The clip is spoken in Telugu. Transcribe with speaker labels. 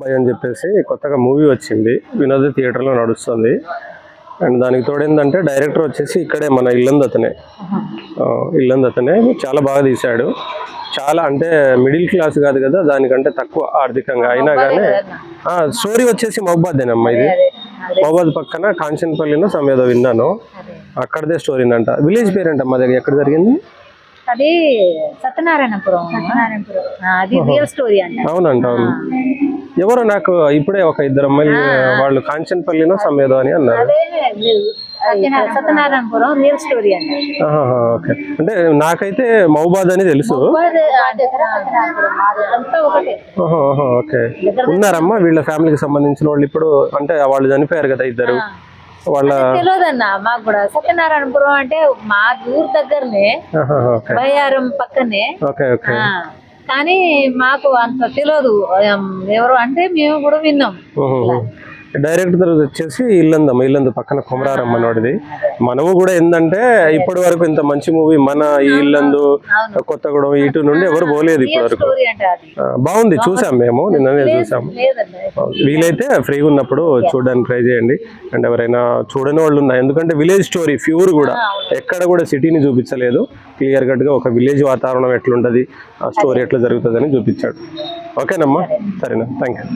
Speaker 1: భయ అని చెప్పేసి కొత్తగా మూవీ వచ్చింది. వినోద థియేటర్లో నడుస్తుంది. అండ్ దానికి తోడేందంటే డైరెక్టర్ వచ్చేసి ఇక్కడే మన ఇల్లందు అతనే. ఇల్లందు అతనే. చాలా బాగా తీశాడు. చాలా అంటే మిడిల్ క్లాస్ కాదు కదా దానికంటే తక్కువ ఆర్థికంగా. అయినా కానీ స్టోరీ వచ్చేసి మహబాదేనమ్మా ఇది? మహబాద్ పక్కన కాంచన్పల్లిలో సమేదో విన్నాను. అక్కడదే స్టోరీ అంట విలేజ్ పేరేంటమ్మా దగ్గర? ఎక్కడ జరిగింది?
Speaker 2: అది సత్యనారాయణపురం. సత్యనారాయణపురం. అది రియల్ స్టోరీ అంట.
Speaker 1: అవునంట అవును. ఎవరో నాకు ఇప్పుడే ఒక ఇద్దరు అమ్మాయిలు వాళ్ళు కాంచన్పల్లినో సమేదో అని అన్నారు.
Speaker 2: అంట
Speaker 1: ఆహాహా, ఓకే అంటే నాకైతే మహబాద్ అని తెలుసు. ఓకే. ఉన్నారమ్మా వీళ్ళ ఫ్యామిలీకి సంబంధించిన వాళ్ళు ఇప్పుడు? అంటే వాళ్ళు చనిపోయారు కదా ఇద్దరు. వాళ్ళ
Speaker 2: తెలియదన్న మాకు కూడా. సత్యనారాయణపురం అంటే మా ఊరు దగ్గరనే బయ్యారం పక్కనే.
Speaker 1: Okay okay.
Speaker 2: కానీ మాకు అంత తెలియదు ఎవరు అంటే మేము కూడా విన్నాం.
Speaker 1: ఉహుహు. డైరెక్టర్ వచ్చేసి ఇల్లందమ్మ ఇల్లందు పక్కన కుమరారమ్మ నోడిది మనము కూడా ఏంటంటే ఇప్పటి వరకు ఇంత మంచి మూవీ మన ఈ ఇల్లందు కొత్తగూడెం ఇటు నుండి ఎవరు పోలేదు ఇప్పటి వరకు. బాగుంది చూసాం మేము నిన్ననే చూసాం.
Speaker 2: లేదన్న
Speaker 1: వీలైతే ఫ్రీగా ఉన్నప్పుడు చూడడానికి ట్రై చేయండి. అండ్ ఎవరైనా చూడని వాళ్ళు ఉన్నా ఎందుకంటే విలేజ్ స్టోరీ ప్యూర్ కూడా. ఎక్కడ కూడా సిటీని చూపించలేదు. క్లియర్ కట్గా ఒక విలేజ్ వాతావరణం ఎట్లుంటది ఆ స్టోరీ ఎట్లా జరుగుతుంది అని చూపించాడు. ఓకేనమ్మా? సరేనా? Thank you